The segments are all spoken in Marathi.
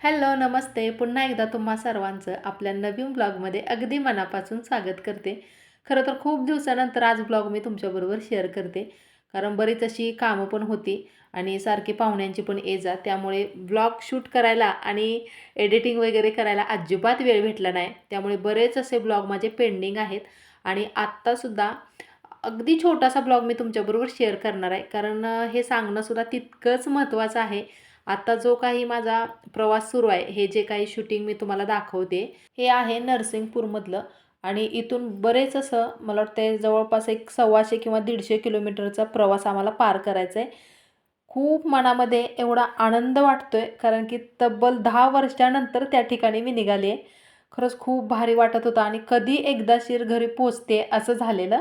हॅलो नमस्ते. पुन्हा एकदा तुम्हा सर्वांचं आपल्या नवीन ब्लॉगमध्ये अगदी मनापासून स्वागत करते. खरं तर खूप दिवसानंतर आज ब्लॉग मी तुमच्याबरोबर शेअर करते. कारण बरीच अशी कामं पण होती आणि सारखी पाहुण्यांची पण ये जा. त्यामुळे ब्लॉग शूट करायला आणि एडिटिंग वगैरे करायला अजिबात वेळ भेटला नाही. त्यामुळे बरेच असे ब्लॉग माझे पेंडिंग आहेत आणि आत्तासुद्धा अगदी छोटासा ब्लॉग मी तुमच्याबरोबर शेअर करणार आहे. कारण हे सांगणंसुद्धा तितकंच महत्त्वाचं आहे. आत्ता जो काही माझा प्रवास सुरू आहे हे जे काही शूटिंग मी तुम्हाला दाखवते हे आहे नरसिंगपूरमधलं. आणि इथून बरेच असं मला वाटतं जवळपास एक सव्वाशे किंवा दीडशे किलोमीटरचा प्रवास आम्हाला पार करायचा आहे खूप मनामध्ये एवढा आनंद वाटतो आहे कारण की तब्बल दहा वर्षानंतर त्या ठिकाणी मी निघाली आहे खरंच खूप भारी वाटत होतं आणि कधी एकदा शिर घरी पोचते असं झालेलं.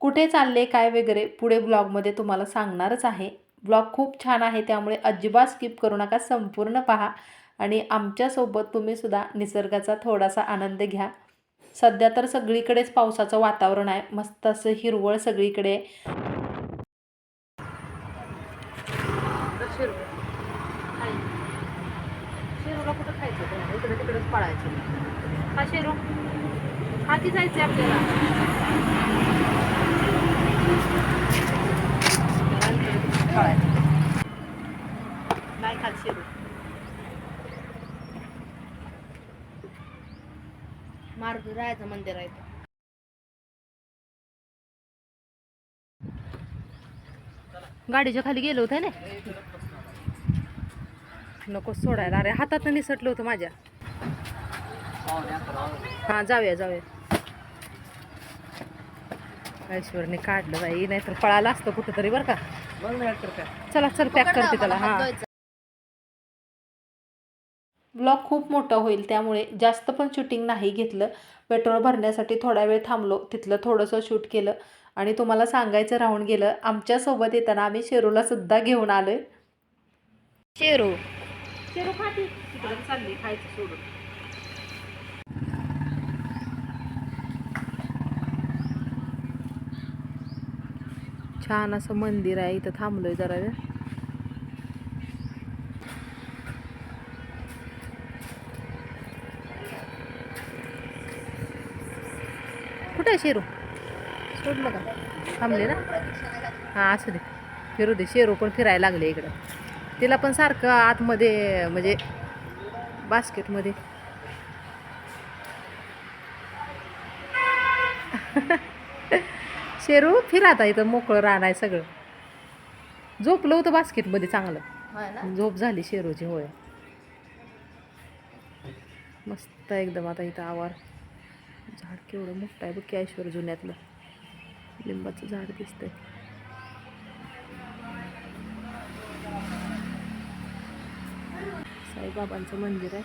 कुठे चालले काय वगैरे पुढे ब्लॉगमध्ये तुम्हाला सांगणारच आहे. ब्लॉग खूप छान आहे त्यामुळे अजिबात स्किप करू नका संपूर्ण पहा. आणि आमच्यासोबत तुम्हीसुद्धा निसर्गाचा थोडासा आनंद घ्या. सध्या तर सगळीकडेच पावसाचं वातावरण आहे मस्त असं हिरवळ सगळीकडे. आहे. पळायचं. हा शेरू. हा की आपल्याला पळायचं नाही खात शेरू मार्ग राहायचं मंदिर आहे. गाडीच्या खाली गेलो होतं ना. नको सोडायला. अरे हातात निसटलं होतं माझ्या. हां जाऊया जाऊया. ऐश्वरने काढलं बाई नाहीतर पळाला असतं कुठं तरी बरं का. चला चल पॅक करते त्याला. हां. ब्लॉग खूप मोठा होईल त्यामुळे जास्त पण शूटिंग नाही घेतलं. पेट्रोल भरण्यासाठी थोडा वेळ थांबलो तिथलं थोडंसं शूट केलं. आणि तुम्हाला सांगायचं राहून गेलं आमच्यासोबत येताना आम्ही शेरूला सुद्धा घेऊन आलोय. शेरू. शेरू खाती चालली खायचं सोडून. छान असं मंदिर आहे इथं थांबलोय जरा वेळ. शेरू. सोडलं का? थांबले ना? हां असू दे. फिरू दे शेरू पण फिरायला लागले इकडं. तिला पण सारखं आतमध्ये म्हणजे बास्केटमध्ये. शेरू फिर आता इथं मोकळं रान आहे सगळं. झोपलं होतं बास्केटमध्ये चांगलं. झोप झाली शेरूची होय. मस्त एकदम आता इथं आवार. झाड केवढं मोठं आहे बघ की ऐश्वर जुन्यातलं. लिंबाचं झाड दिसतंय. साईबाबांचं मंदिर आहे.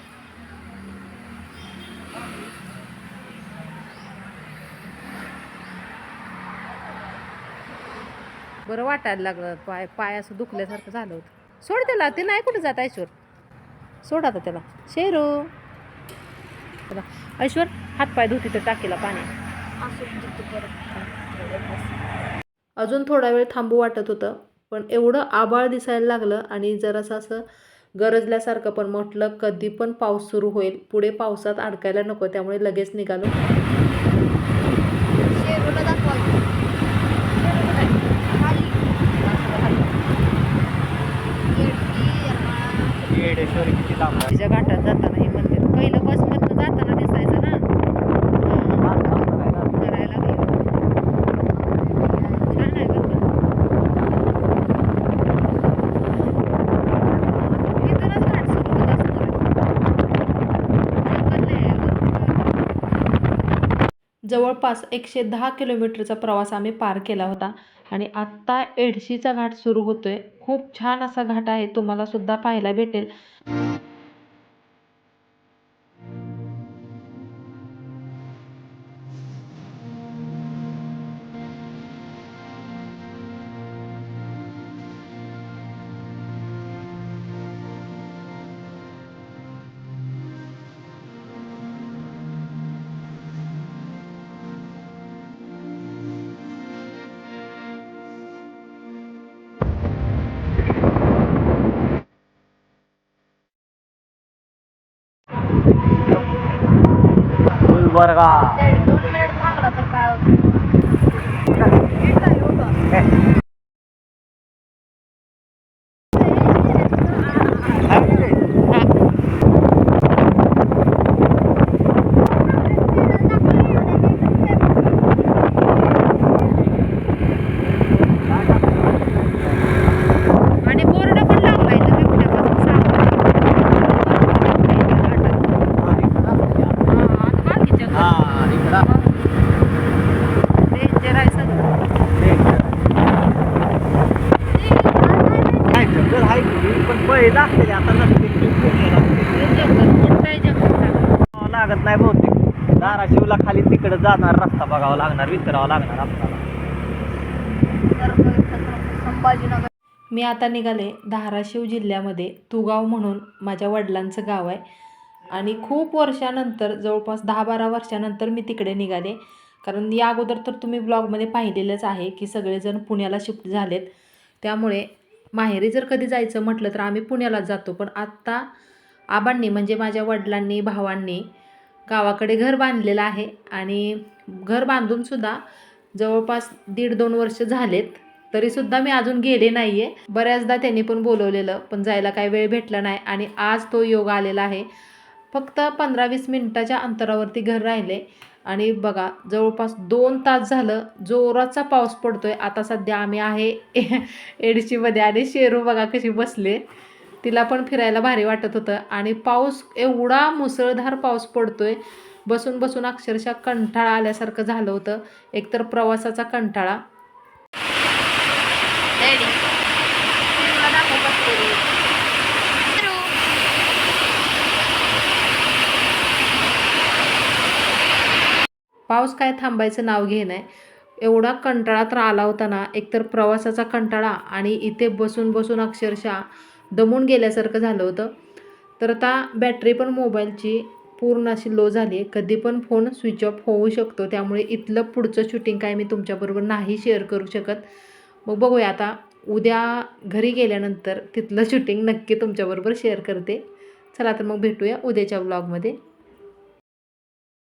बरं वाटायला लागलं. पाय पाय असं दुखल्यासारखं झालं होतं. सोड त्याला. ते नाही कुठे जात ऐश्वर. सोड आता त्याला. शेरू. चला ऐश्वर हात पाय धुती तर टाकीला पाणी. अजून थोडा वेळ थांबू वाटत होतं पण एवढं आबाळ दिसायला लागलं आणि जरासं असं गरजल्यासारखं पण म्हटलं कधी पण पाऊस सुरू होईल पुढे पावसात अडकायला नको त्यामुळे लगेच निघालो. तिच्या घाटात जाताना हे मंदिर पहिलं बसमधनं जाताना दिसायचं ना हां, करायला लागलं छान आहे बरं का. इथूनच घाट सुरू होत असणार आहे. जंगल आहे. जवळपास एकशे दहा किलोमीटरचा प्रवास आम्ही पार केला होता. आणि आत्ता एडशीचा घाट सुरू होतो आहे खूप छान असा घाट आहे. तुम्हाला सुद्धा पाहायला भेटेल. வருகா पण पळी लागते आता नसते जंगल लागत नाही बहुतेक धाराशिवला खाली तिकडे जाणार रस्ता बघावा लागणार विचारावा लागणार आपल्याला संभाजीनगर मी आता निघाले धाराशिव जिल्ह्यामध्ये तुगाव म्हणून माझ्या वडिलांचं गाव आहे. आणि खूप वर्षानंतर जवळपास दहा बारा वर्षानंतर मी तिकडे निघाले. कारण या अगोदर तर तुम्ही ब्लॉगमध्ये पाहिलेलंच आहे की सगळेजण पुण्याला शिफ्ट झालेत. त्यामुळे माहेरी जर कधी जायचं म्हटलं तर आम्ही पुण्याला जातो. पण आत्ता आबांनी म्हणजे माझ्या वडिलांनी भावांनी गावाकडे घर बांधलेलं आहे. आणि घर बांधूनसुद्धा जवळपास दीड दोन वर्ष झालेत. तरीसुद्धा मी अजून गेले नाही आहे बऱ्याचदा त्यांनी पण बोलवलेलं पण जायला काही वेळ भेटला नाही. आणि आज तो योग आलेला आहे. फक्त पंधरा वीस मिनटाच्या अंतरावरती घर राहिले. आणि बघा जवळपास दोन तास झालं जोराचा पाऊस पडतो आहे आता सध्या आम्ही आहे एडशीमध्ये आणि शेरू बघा कशी बसले. तिला पण फिरायला भारी वाटत होतं. आणि पाऊस एवढा मुसळधार पाऊस पडतो आहे बसून बसून अक्षरशः कंटाळा आल्यासारखं झालं होतं. एकतर प्रवासाचा कंटाळा डॅडी तुला दाखव कसं तरी. फिरू. पाऊस काय थांबायचं नाव घे नाही. एवढा कंटाळा तर आला होता ना एकतर प्रवासाचा कंटाळा आणि इथे बसून बसून अक्षरशः दमून गेल्यासारखं झालं होतं. तर आता बॅटरी पण मोबाईलची पूर्ण अशी लो झाली आहे. कधी पण फोन स्विच ऑफ होऊ शकतो. त्यामुळे इथलं पुढचं शूटिंग काय मी तुमच्याबरोबर नाही शेअर करू शकत. मग बघूया आता उद्या घरी गेल्यानंतर तिथलं शूटिंग नक्की तुमच्याबरोबर शेअर करते. चला तर मग भेटूया उद्याच्या ब्लॉगमध्ये